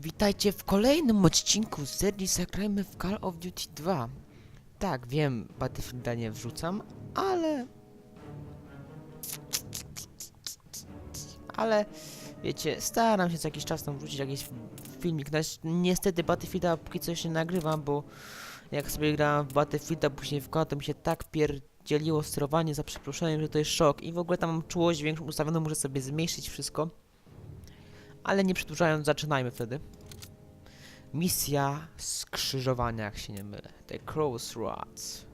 Witajcie w kolejnym odcinku z serii Zagrajmy w Call of Duty 2. Tak, wiem, Battlefielda nie wrzucam, ale... Ale, wiecie, staram się co jakiś czas tam wrzucić jakiś filmik. No, niestety Battlefielda póki co nie nagrywam, bo jak sobie grałem w Battlefielda, później w Call, to mi się tak pierdzieliło sterowanie za przeproszeniem, że to jest szok. I w ogóle tam mam czułość większą ustawioną, muszę sobie zmniejszyć wszystko. Ale nie przedłużając, zaczynajmy wtedy. Misja skrzyżowania, jak się nie mylę. The Crossroads.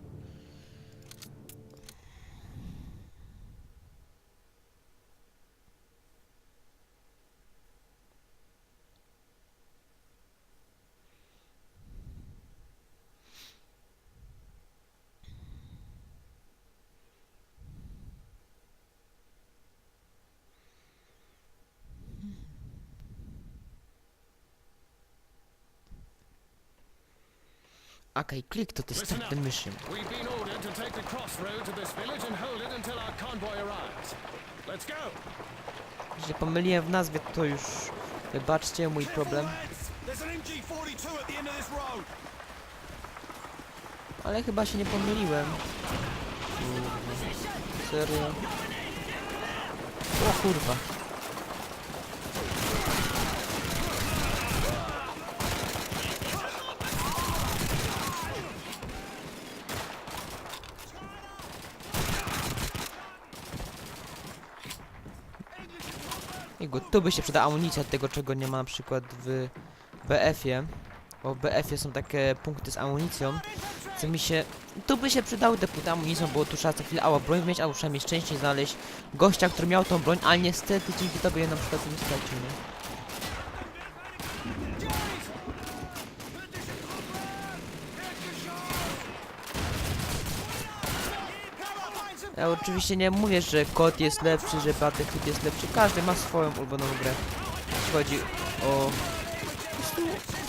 Okay, click to Listen start the mission. We've been ordered to take the crossroad to this village and hold it until our convoy arrives. Let's go! Pomyliłem w nazwie, to już wybaczcie mój problem. There's an MG42 at the end of this road. Ale chyba się nie pomyliłem. Kurwa. Serio? O kurwa. Jego, tu by się przydała amunicja tego, czego nie ma na przykład w BF-ie. Bo w BF-ie są takie punkty z amunicją, co mi się... Tu by się przydały te punkty amunicją, bo tu trzeba co chwilę albo broń mieć, albo przynajmniej szczęście znaleźć gościa, który miał tą broń, ale niestety dzięki tobie na przykład nie stracił, nie? Ja oczywiście nie mówię, że kod jest lepszy, że Battlefield jest lepszy. Każdy ma swoją ulubioną grę. Jeśli chodzi o...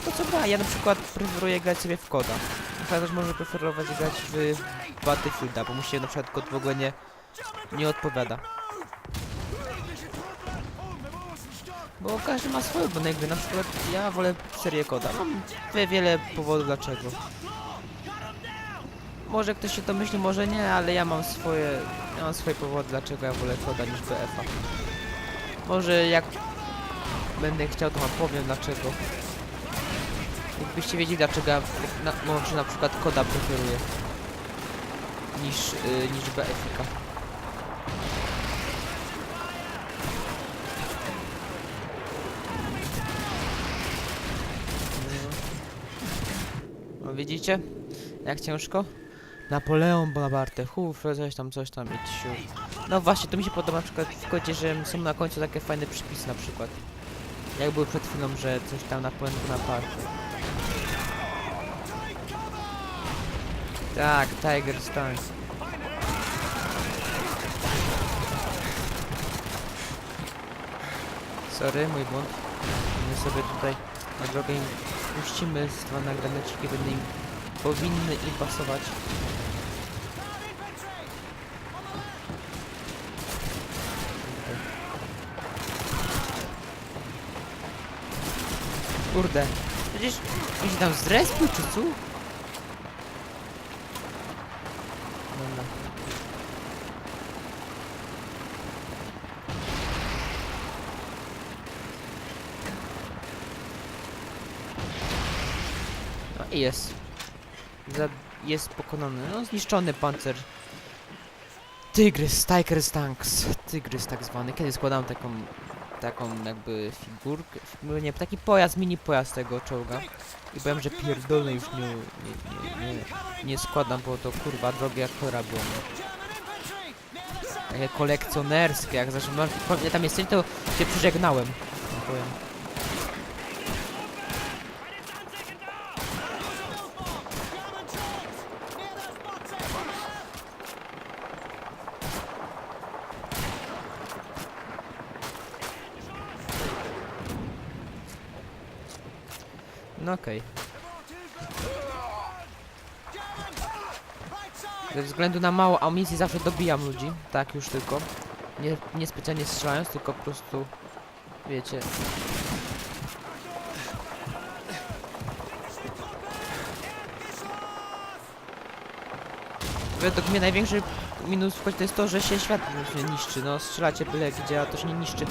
To co gra. Ja na przykład preferuję grać sobie w koda. Na też może preferować grać w Battlefielda, bo mu się na przykład kod w ogóle nie, nie odpowiada. Bo każdy ma swoje ulubione gry. Na przykład ja wolę serię koda. Mam wie- wiele powodów dlaczego. Może ktoś się to myśli, może nie, ale ja mam swoje, ja mam swoje powody, dlaczego ja wolę koda niż BF-a. Może jak będę chciał, to wam powiem dlaczego. Jakbyście wiedzieli, dlaczego ja na, może na przykład koda preferuję niż, yy, niż BF-ika. No widzicie? Jak ciężko? Napoleon Bonaparte, huf, coś tam, coś tam i ciu. No właśnie, to mi się podoba na przykład w kodzie, że są na końcu takie fajne przypisy na przykład. Jak było przed chwilą, że coś tam Napoleon Bonaparte. Tak, Tiger Stance. Sorry, mój błąd. My sobie tutaj na drogę im puścimy z dwa nagraneciki, będą im powinny im pasować. Kurde, przecież mi się tam zrespił czy co? Dobra. No. Jest pokonany. No, zniszczony pancer. Tygrys, Tiger Tanks. Tygrys tak zwany. Kiedy składałem taką, taką jakby figurkę, nie, taki pojazd, mini pojazd tego czołga. I powiem, że pierdolny już nie, nie, nie, nie, nie składam, bo to kurwa drogie jak chora było. Takie kolekcjonerskie, jak zresztą, no, ja tam jesteś, to się przyżegnałem. tak. No okej. Ze względu na mało amunicji zawsze dobijam ludzi. Tak już tylko. Nie, nie specjalnie strzelając, tylko po prostu... Wiecie... Według mnie największy minus to jest to, że się świat niszczy. No strzelacie byle gdzie, a to się nie niszczy.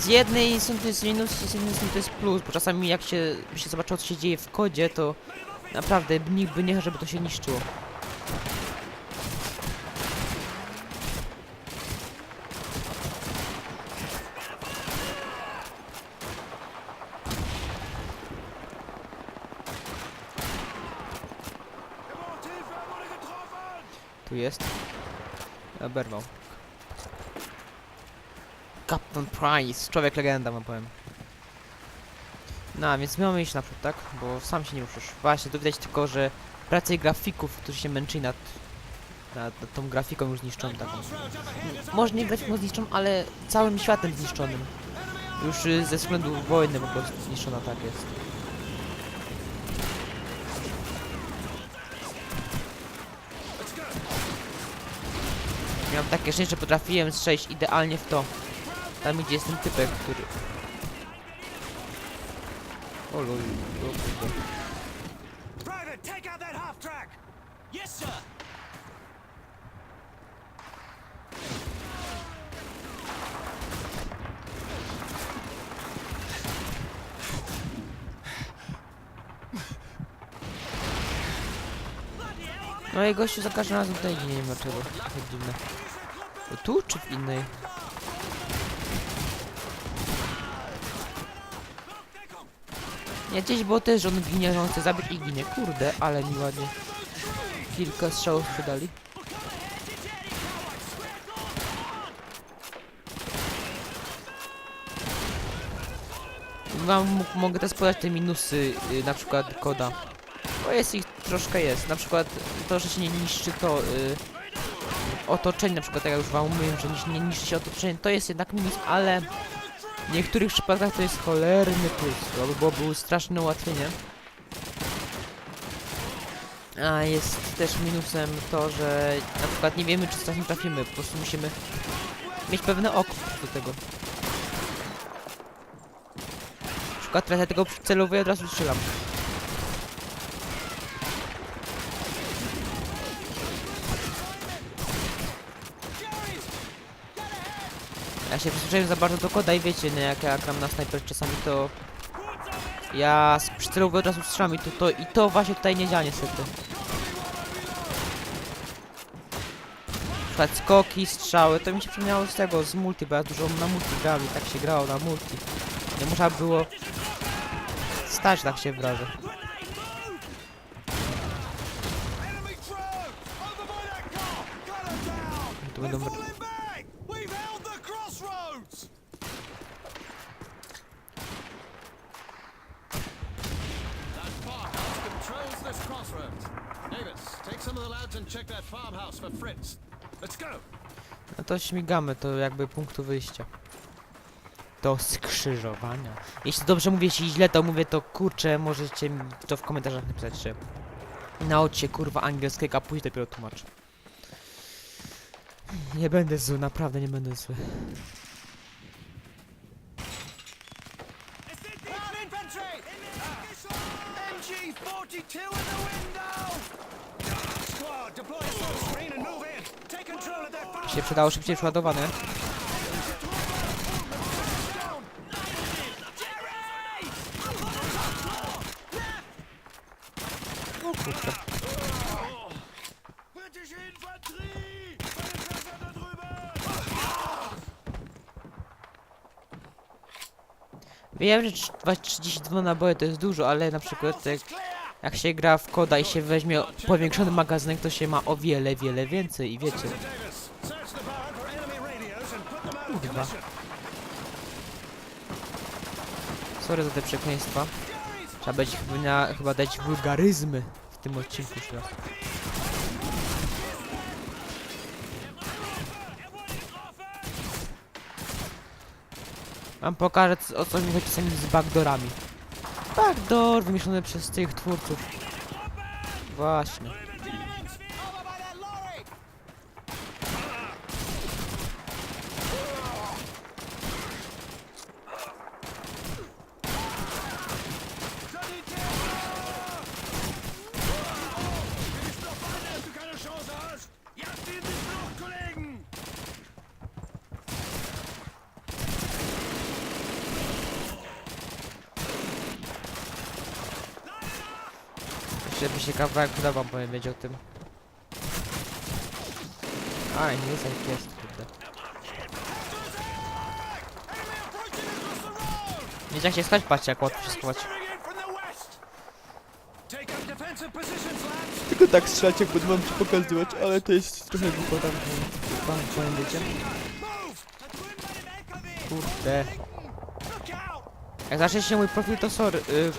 Z jednej strony to jest minus, z jednej strony to jest plus, bo czasami jak się, się zobaczyło co się dzieje w kodzie, to naprawdę nikt by nie chciał, żeby to się niszczyło. Tu jest. Oberwał. Captain Price, człowiek legenda wam powiem. No, a więc my mamy iść naprzód, tak? Bo sam się nie ruszysz. Właśnie, tu widać tylko, że pracę grafików, którzy się męczyli nad, nad, nad tą grafiką już zniszczoną taką. Może nie grafiką zniszczoną, ale całym światem zniszczonym. Już y, ze względu wojny po prostu zniszczona tak jest. Miałem takie szczęście, że potrafiłem strzelić idealnie w to. Tam gdzie jest ten typek, który... O lol, o kurde. Private, take out that half track! Yes, sir! No i gościu za każdym razem tutaj idzie, nie wiem dlaczego. To dziwne. Tu czy w innej? Nie, gdzieś było też, że on ginie, że on chce zabić i ginie. Kurde, ale mi ładnie. Kilka strzałów przydali. Wam mogę też podać te minusy, y, na przykład koda. Bo jest ich troszkę jest. Na przykład to, że się nie niszczy to y, otoczenie, na przykład tak jak już wam mówiłem, że nie niszczy się otoczenie, to jest jednak minus, ale w niektórych przypadkach to jest cholerny plus. To by było, straszne ułatwienie. A jest też minusem to, że na przykład nie wiemy, czy czasem trafimy, po prostu musimy mieć pewne oko do tego. Na przykład ja tego celowuję od razu strzelam. Się przyzwyczaiłem za bardzo do koda i wiecie, no jak ja gram na snajper czasami to... Ja z przycelowuję od razu strzelam i to, to, i to właśnie tutaj nie działa niestety. Przykład skoki, strzały, to mi się przypomniało z tego, z multi, bo ja dużo na multi grałem i tak się grało na multi. Nie można było stać, tak się wyrażę. Drone! Over by that car! Gun 'em down! To They're będą... falling back! We've held the crossroads! That farmhouse controls this crossroads. Davis, take some of the lads and check that farmhouse for Fritz. Let's go! No to śmigamy, to jakby punktu wyjścia. Do skrzyżowania. Jeśli dobrze mówię, jeśli źle to mówię, to kurczę, możecie mi to w komentarzach napisać, że naucz się kurwa angielskiego, a później dopiero tłumacz. Nie będę zły, naprawdę nie będę zły. Ground infantry! MG-42 in the window! Squad, deploy smoke screen and move in! Się przydało szybciej przeładowane. O kurczę. Britische Infanterie! Feindwasser da drüben! Wiem, że trz- 32 naboje to jest dużo, ale na przykład jak, jak się gra w koda i się weźmie powiększony magazynek, to się ma o wiele, wiele więcej i wiecie. Kurwa. Sorry za te przekleństwa. Trzeba będzie chyba, chyba dać wulgaryzmy w tym odcinku już raz. Wam pokażę o co mi chodzi z backdoorami. Backdoor wymyślony przez tych twórców. Właśnie. Żeby się kawałek podobał, powiem wiedzieć o tym. A, nie jest jak jest, kurde. Wiecie jak się schować? Patrzcie jak łatwo się schować. Tylko tak strzelać, jak będę wam ci pokazywać, ale to jest trochę głupota, bo wiecie. Move. Kurde. Jak zaczniecie mój profil to sorry, y,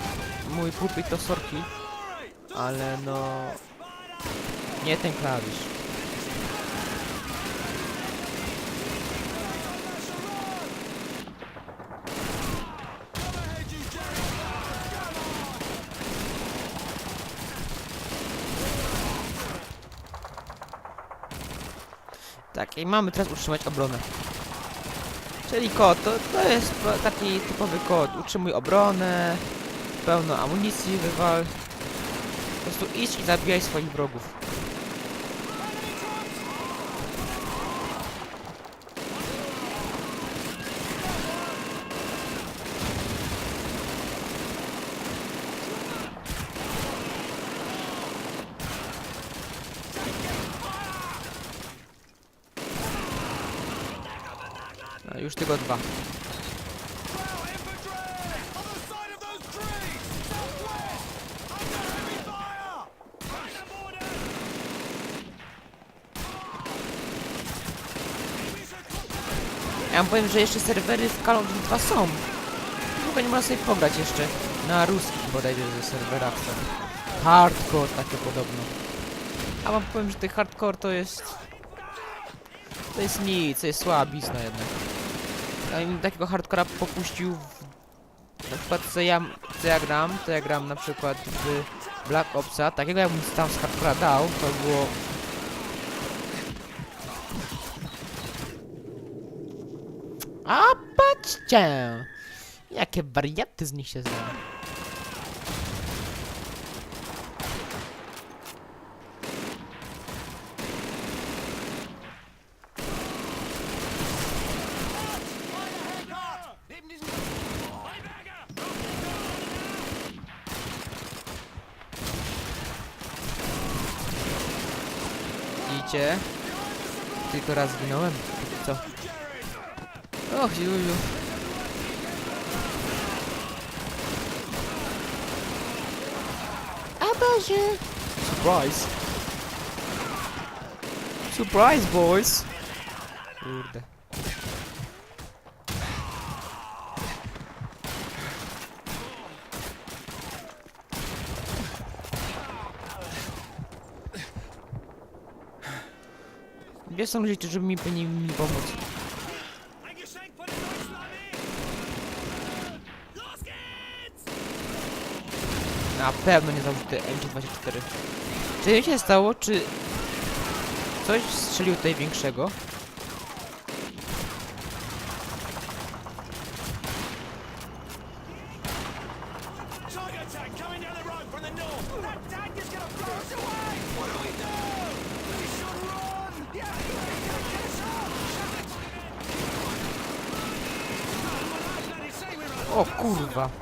mój pulpit to sorki, ale no... Nie ten klawisz. Tak, i mamy teraz utrzymać obronę. Czyli kod, to, to jest taki typowy kod. Utrzymuj obronę, pełno amunicji, wywal. Po prostu idź i zabijaj swoich wrogów. Już tylko dwa. Powiem, że jeszcze serwery w Call of Duty 2 są. Tylko nie można sobie pograć jeszcze. Na ruskich bodajże ze serwerach są. Hardcore takie podobno. A wam powiem, że ten hardcore to jest... To jest nic, to jest słabizna jednak. Ja bym takiego hardcora popuścił w... Na przykład co ja, co ja gram, to ja gram na przykład w Black Opsa. Takiego jakbym tam z hardcora dał, to było... A patrzcie! Jakie wariaty z nich się znają. Tylko raz zginąłem. Co? Och, Juliu. A Boże! Surprise! Surprise, boys! Kurde. Gdzie są ludzie, mi powinni mi pomóc? Na pewno nie założył te MG24. Czy mi się stało, czy coś strzelił tutaj większego? O kurwa.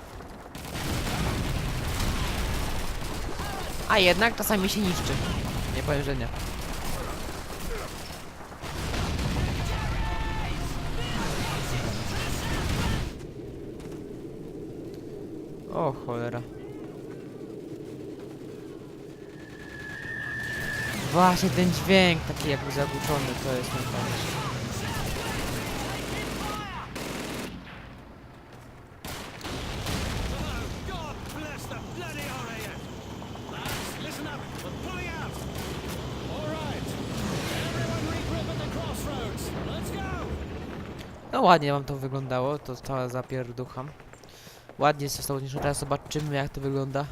A jednak czasami się niszczy. Nie powiem, że nie. O cholera. Właśnie ten dźwięk taki jakby zagłuszony to jest najfajniejsze. God No ładnie wam to wyglądało, to cała zapierducha. Ładnie zostało zniszczone, teraz zobaczymy jak to wygląda.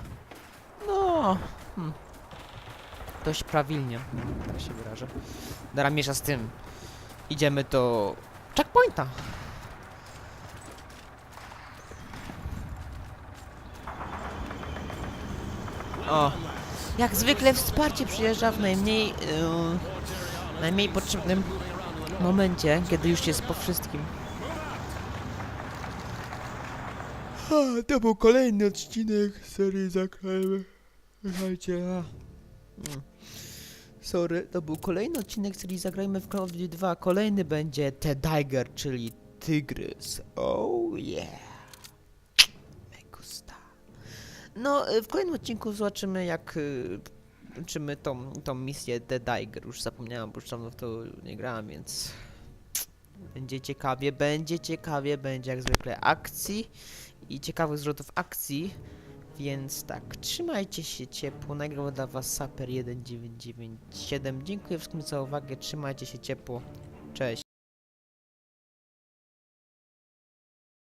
No, hmm. dość prawilnie, tak się wyrażę. Dara miesza z tym. Idziemy do checkpointa. O, jak zwykle wsparcie przyjeżdża w najmniej, yy, najmniej potrzebnym momencie, kiedy już jest po wszystkim. To był kolejny odcinek serii Zakrajmy. Słuchajcie, a... Mm. Sorry, to był kolejny odcinek serii Zagrajmy w Call of Duty 2. Kolejny będzie The Tiger, czyli Tygrys. Oh yeah. Me gusta. No, y, w kolejnym odcinku zobaczymy jak y, kończymy tą, tą misję The Tiger. Już zapomniałem, bo już dawno w to nie grałem, więc... Będzie ciekawie, będzie ciekawie, będzie jak zwykle akcji i ciekawych zwrotów akcji. Więc tak, trzymajcie się ciepło. Nagrał dla was Saper 1997. Dziękuję wszystkim za uwagę. Trzymajcie się ciepło. Cześć.